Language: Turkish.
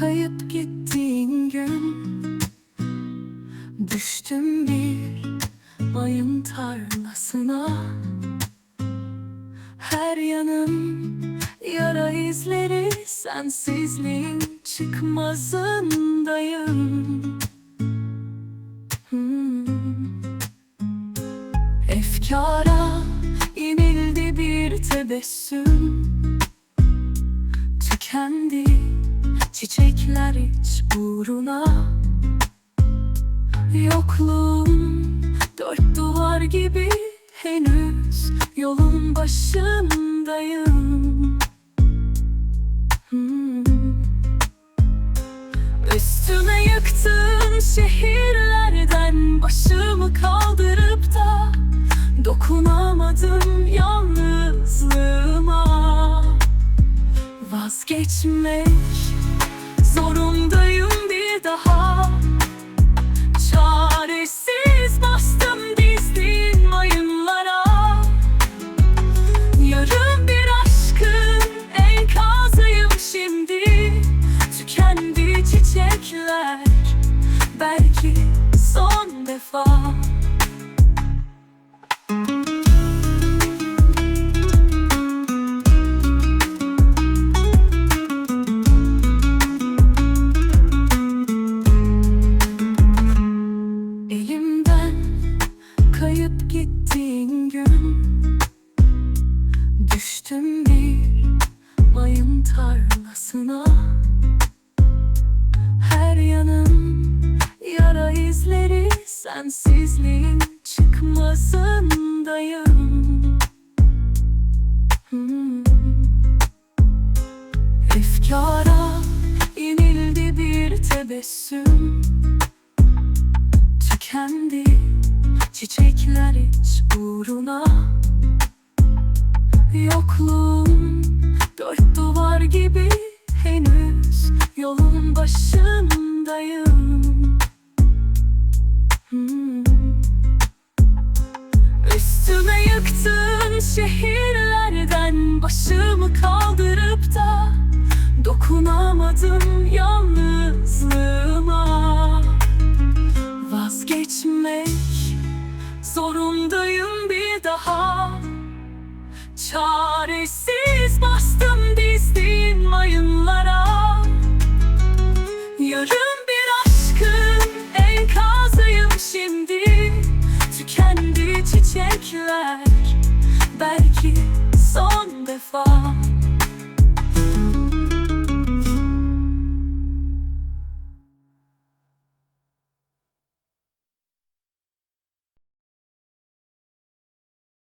Kayıp gittiğin gün. Düştüm bir bayın tarlasına. Her yanım yara izleri Sensizliğin çıkmazındayım. Hmm. Efkara yenildi bir tebessüm. Tükendi çiçekler iç uğruna. Yokluğum dört duvar gibi. Henüz Yolun başındayım. Hmm. Üstüme yıktığın şehirlerden Başımı kaldırıp da Dokunamadım yalnızlığıma. Vazgeçmek çiçekler Belki son defa. Kayıp gittiğin gün Düştüm bir mayın tarlasına Sensizliğin çıkmazındayım Hmm. Efkara inildi bir tebessüm. Tükendi çiçekler iç uğruna. Yokluğum dört duvar gibi henüz Yolun başındayım şehirlerden Başımı kaldırıp da Dokunamadım yalnızlığıma. Vazgeçmek zorundayım bir daha. Çaresiz bastım